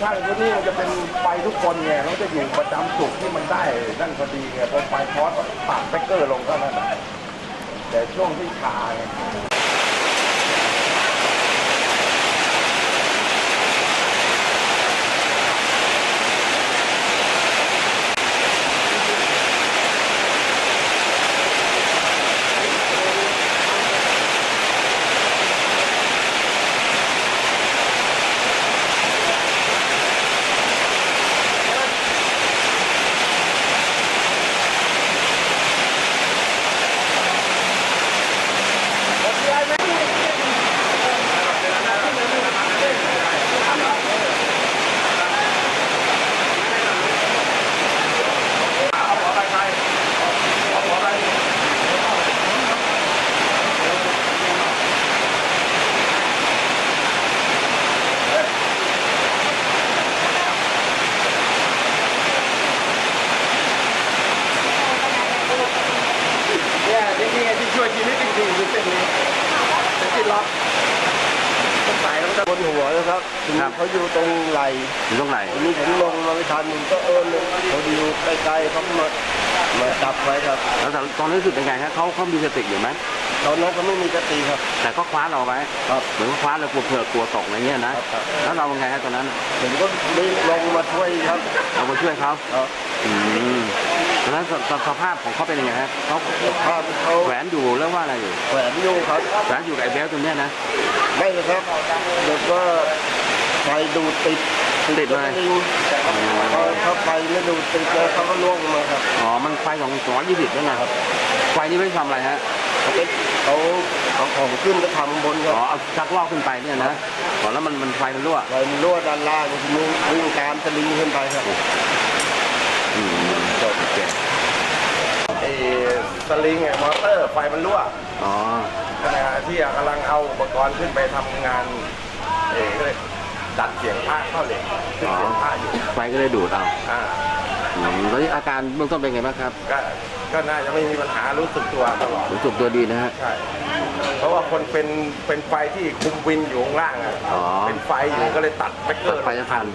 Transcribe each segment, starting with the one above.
ช่าอยู่นี่มันจะเป็นไปทุกคนไงเขาจะอยู่ประจำจุดที่มันได้นั่นพอดีไงพอไปคอสตัดสเปกเกอร์ลงก็นั่นแหละแต่ช่วงที่ชาไง เนี่ยที่นี่ที่ช่วยชีวิตจริงๆคือเส้นนี้เป็นที่ ล็อกต้นสายต้องบนหัวนะครับถึงครับ เขาอยู่ตรงไหล่อยู่ตรงไหนทีนี้ผมลงมาไม่ทันผมก็เอิญเลยเขาอยู่ใกล้ๆเขามามาจับไว้ครับ แล้วแต่ตอนนี้รู้สึกยังไงฮะเขาเขามีสติอยู่ไหมตอนนั้นเขาไม่มีสติครับ แต่ก็คว้าเราไว้ครับเหมือนว่าคว้าเรากลัวเผื่อกลัวตกอะไรเงี้ยนะครับแล้วเราเป็นไงฮะตอนนั้นผมก็รีบลงมาช่วยครับ เราไปช่วยเขาครับอืม ตอนนั้นสสสภาพของเขาเป็นยังไงฮะเขาภาพเขาแหวนอยู่แล้วว่าอะไรอยู่แขวนอยู่ครับแหวนอยู่กับไอ้เบลตรงเนี้ยนะไม่เลยครับเด็กว่าไฟดูดติดติดเลยสงพอเขาไฟไม่ดูดติดแล้วเขาก็ล่วงลงมาครับอ๋อมันไฟของสองร้อยยี่สิบด้วยนะครับไฟนี้ไม่ได้ทำอะไรฮะเขาเป็นเขาเอาของขึ้นไปทำบนคอ๋รัอบเอาชักลอกขึ้นไปเนี่ยนะอ๋อแล้วมันมันไฟมันรั่วไฟมันรั่วด้านล่างทีนี้วิ่งตามสลิงขึ้นไปครับ อืมโอเค ไอ้ส ลิงไอ้มอเตอร์ไฟมันรั่วอ๋อขณะที่กำลังเอาอุปกรณ์ขึ้นไปทำงานเอกก็เลยดัดเสียงพระเข้าเหล็กขึ้นเสียงพระอยู่ไฟก็เลยดูดเอาอ่าอืมแล้วนี่อาการเบื้องต้นเป็นไงบ้างครับ ก็ก็น่าจะไม่มีปัญหารู้สึกตัวตลอดรู้สึกตัวดีนะฮะ ใช่เพราะว่าคนเป็นเป็นไฟที่คุมวินอยู่ข้างล่างอะอ๋อ เป็นไฟอยู่ก็เลยตัดสเปกเกอร์ไฟจะทัน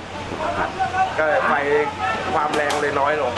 ครับ ก็เลยไฟความแรงเลยน้อยลง